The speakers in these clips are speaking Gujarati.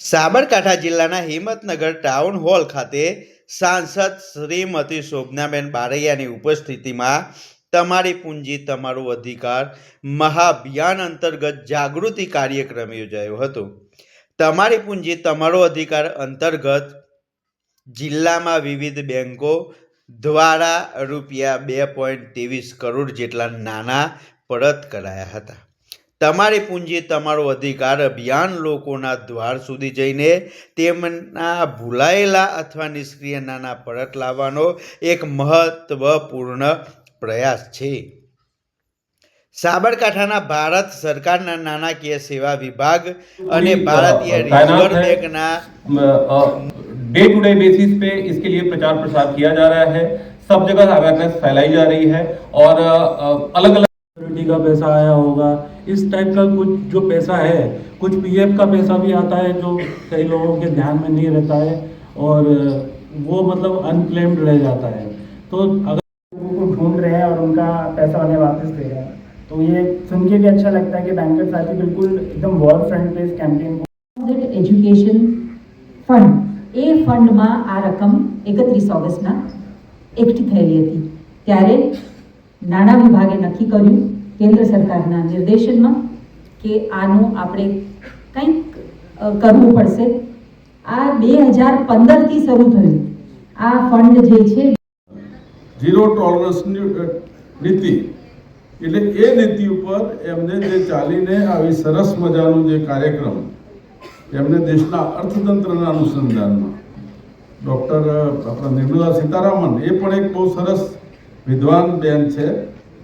સાબરકાંઠા જિલ્લાના હિંમતનગર ટાઉન હોલ ખાતે સાંસદ શ્રીમતી શોભનાબેન બારૈયાની ઉપસ્થિતિમાં તમારી પૂંજી, તમારો અધિકાર, મહાભિયાન અંતર્ગત જાગૃતિ કાર્યક્રમ યોજાયો હતો. તમારી પૂંજી, તમારો અધિકાર અંતર્ગત જિલ્લામાં વિવિધ બેન્કો દ્વારા રૂપિયા બે પોઈન્ટ ત્રેવીસ કરોડ જેટલા નાણાં પરત કરાયા હતા. તમારી પૂંજી તમારો અધિકાર અભિયાન લોકોના દ્વાર સુધી જઈને તેમના ભૂલાયેલા અથવા નિષ્ક્રિય નાણાં પરત લાવવાનો એક મહત્વપૂર્ણ પ્રયાસ છે સાબરકાંઠાના ભારત સરકારના નાણાકીય સેવા વિભાગ અને ભારતીય રિઝર્વ બેંકના डे टू डे बेसिस पे इसके लिए प्रचार प्रसार किया जा रहा है सब जगह अवेयरनेस फैलाई जा रही है और अलग अलग सिक्योरिटी का पैसा आया होगा इस टाइप का कुछ जो पैसा है कुछ पीएफ का पैसा भी आता है जो कई लोगों के ध्यान में नहीं रहता है और वो मतलब अनक्लेम्ड रह जाता है तो अगर लोगों को ढूंढ रहे हैं और उनका पैसा उन्हें वापस दे रहे हैं तो ये सुन के भी अच्छा लगता है कि बैंकर साथी बिल्कुल एकदम वॉर फ्रंट पे इस कैंपेन को સ્ટુડન્ટ એજ્યુકેશન ફંડ એ ફંડમાં આ રકમ એકત્રીસ ઓગસ્ટના એકઠી થયેલી હતી ત્યારે નાણાં વિભાગે નક્કી કર્યું કેન્દ્ર સરકારના નિર્દેશનમાં કે આનું આપણે કંઈક કરવું પડશે. આ બે હજાર પંદરથી શરૂ થયું. આ ફંડ જે છે, ઝીરો ટોલરન્સ નીતિ. એટલે એ નીતિ ઉપર એમને જે ચાલીને આવી સરસ મજાનું જે કાર્યક્રમ, એમને દેશના અર્થતંત્રના અનુસંધાનમાં, ડૉક્ટર આપણા નિર્મલા સીતારામન, એ પણ એક બહુ સરસ વિદ્વાન બેન છે.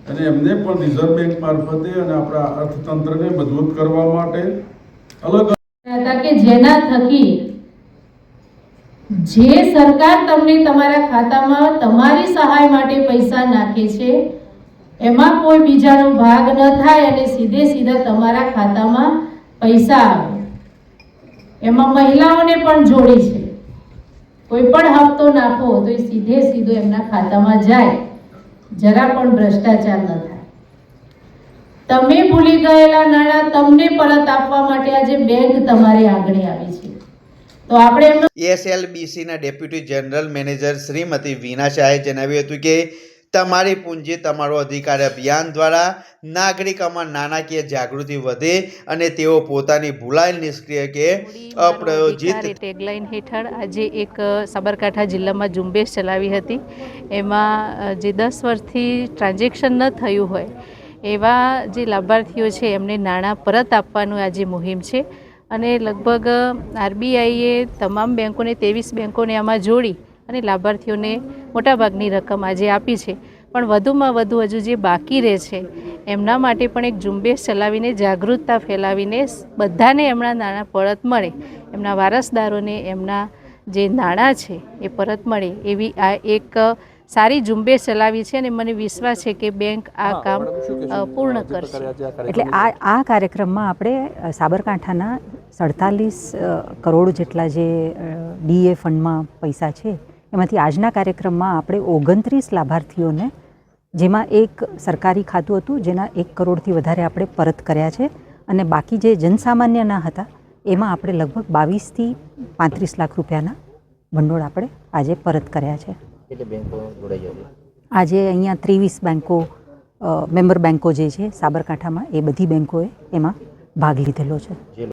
અને એમને પણ રિઝર્વ બેંક મારફતે અને આપણા અર્થતંત્રને મજબૂત કરવા માટે અલગ કે જેના થકી જે સરકાર તમને તમારા ખાતામાં તમારી સહાય માટે પૈસા નાખે છે, એમાં કોઈ બીજાનો ભાગ ન થાય અને સીધે સીધા તમારા ખાતામાં પૈસા આવે. એમાં મહિલાઓને પણ જોડી છે. કોઈ પણ હપ્તો નાખો તો એ સીધે સીધો એમના ખાતામાં જાય. જરા પણ ભ્રષ્ટાચાર ન થાય. તમે ભૂલી ગયેલા નાણાં તમને પરત આપવા માટે આજે બેંક તમારી આગળ આવી છે. તો આપણે એસએલબીસીના deputy general manager Shrimati Veena શાહે જણાવ્યું હતું કે તમારી પૂંજી તમારો અધિકાર અભિયાન દ્વારા નાગરિકોમાં નાણાકીય જાગૃતિ વધે અને તેઓ પોતાની ભૂલાયેલ નિષ્ક્રિય કે અપ્રયોજિત ટેગલાઇન હેઠળ આજે એક સાબરકાંઠા જિલ્લામાં ઝુંબેશ ચલાવી હતી. એમાં જે દસ વર્ષથી ટ્રાન્ઝેક્શન ન થયું હોય એવા જે લાભાર્થીઓ છે એમને નાણાં પરત આપવાનું આજે મુહિમ છે. અને લગભગ આરબીઆઈએ તમામ બેંકોને ત્રેવીસ બેંકોને આમાં જોડી અને લાભાર્થીઓને મોટાભાગની રકમ આજે આપી છે. પણ વધુમાં વધુ હજુ જે બાકી રહે છે એમના માટે પણ એક ઝુંબેશ ચલાવીને જાગૃતતા ફેલાવીને બધાને એમના નાણાં પરત મળે એમના વારસદારોને એમના જે નાણાં છે એ પરત મળે એવી આ એક સારી ઝુંબેશ ચલાવી છે અને મને વિશ્વાસ છે કે બેંક આ કામ પૂર્ણ કરશે. એટલે આ આ કાર્યક્રમમાં આપણે સાબરકાંઠાના સડતાલીસ કરોડ જેટલા જે ડીએ ફંડમાં પૈસા છે એમાંથી આજના કાર્યક્રમમાં આપણે ઓગણત્રીસ લાભાર્થીઓને જેમાં એક સરકારી ખાતું હતું જેના એક કરોડથી વધારે આપણે પરત કર્યા છે અને બાકી જે જનસામાન્યના હતા એમાં આપણે લગભગ બાવીસથી પાંત્રીસ લાખ રૂપિયાના ભંડોળ આપણે આજે પરત કર્યા છે. આજે અહીંયા ત્રેવીસ બેન્કો મેમ્બર બેન્કો જે છે સાબરકાંઠામાં એ બધી બેન્કોએ એમાં ભાગ લીધેલો છે.